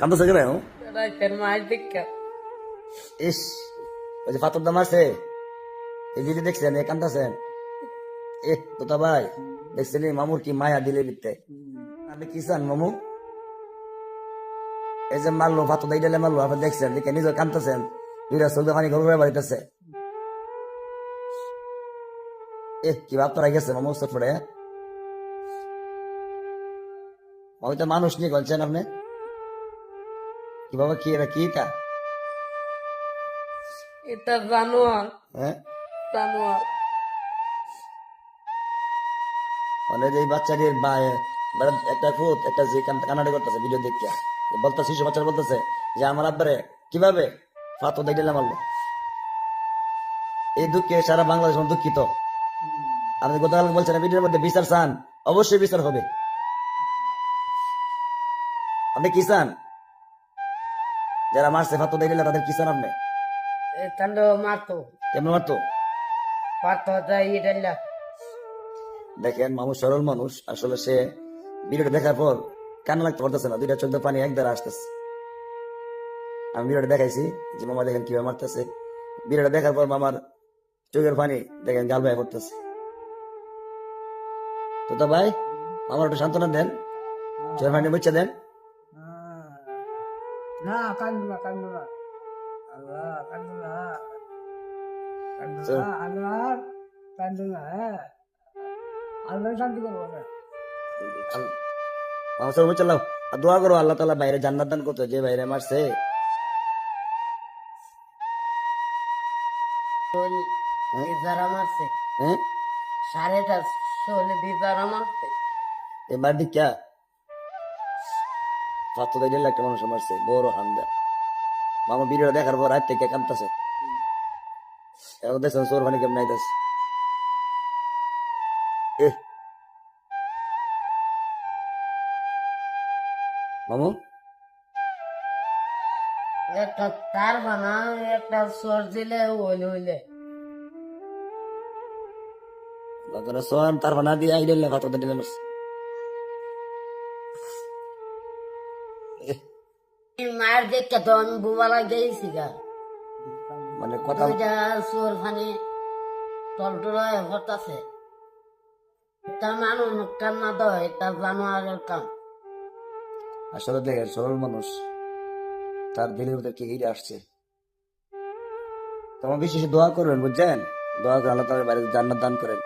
কান্দছে কেন? ইস ওই যে পাথর দাম আছে। এই দিদি দেখছেন এ কান্দাছেন। এ তোতা ভাই দেখছেন মামুর কি মায়া দিলে দিতে আপনি কি চান মামু? এই যে মারলো পাথর দাই দিলে মারলো আপনি দেখছেন দেখে নিজে কান্দতেছেন দুইটা চোখে পানি ঘর বাড়িতেছে। এ কি ভাবতে গেছে মামু পড়ে ওই তো মানুষ নিয়ে বলছেন আপনি? বাবা কি এটা কি এটা? এটা জানোয়ার। হ্যাঁ? জানোয়ার। মানে এই বাচ্চাটির মানে একটা একটা যে করতেছে ভিডিও বলতে শিশু বলতেছে যে আমার আব্বারে কীভাবে? ফাতো এই দুঃখে সারা বাংলাদেশ দুঃখিত। আপনি গতকাল বলছেন ভিডিওর মধ্যে বিচার চান? অবশ্যই বিচার হবে। আপনি কি চান? যারা মারছে ফাতো দিয়ে দিলে তাদের কি চান আপনি? মারতো। কেমন মারতো? এটা দেখেন মানুষ সরল মানুষ। আসলে সে ভিডিওটা দেখার পর কান্না লাগতে পারতেছে না। দুইটা চোখ পানি এক দ্বারা আসতেছে। আমি ভিডিওটা দেখাইছি যে মামা দেখেন কীভাবে মারতেছে। ভিডিওটা দেখার পর মামার চোখের পানি দেখেন গাল ভাই করতেছে তো তা ভাই আমার একটু সান্ত্বনা দেন। চোখের পানি বুঝছে দেন। না কান্দু না কান্দু না আল্লাহ কান্দু না কান্দু না আল্লাহ কান্দু না হ্যাঁ। আল্লাহ শান্তি করব আমার সব বুঝছে আর দোয়া করো আল্লাহ তালা বাইরে জান্নাত দান করতে যে বাইরে মারছে। মারছে। হ্যাঁ? সাড়েটা শোলে দিদারা মারছে। এবার দিকা ফাতো দিয়ে দেড় লাখ টাকা মানুষ মারছে বড় হামদা মামা ভিডিওটা দেখার পর রাত থেকে কাঁদতেছে। এখন দেখছেন চোর কেমন আইতাছে। মামু? একটা তার বানা একটা সর দিলে হইলে হইলে। তার বানা দিয়ে আইলেন না ফাতো দিয়ে মায়ের দেখতে তো আমি বুবালা গেছি গা। মানে কথা চোর ফানি টলটলায় হতাছে। তার মানুষ কান্না দেয় তার জানোয়ারের কাম। আসলে দেখেন সরল মানুষ তার দিলের মধ্যে কি হিরে আসছে? তোমার বিশেষ দোয়া করবেন বুঝছেন? দোয়া করে আল্লাহ তালা বাইরে জান্নাত দান করেন।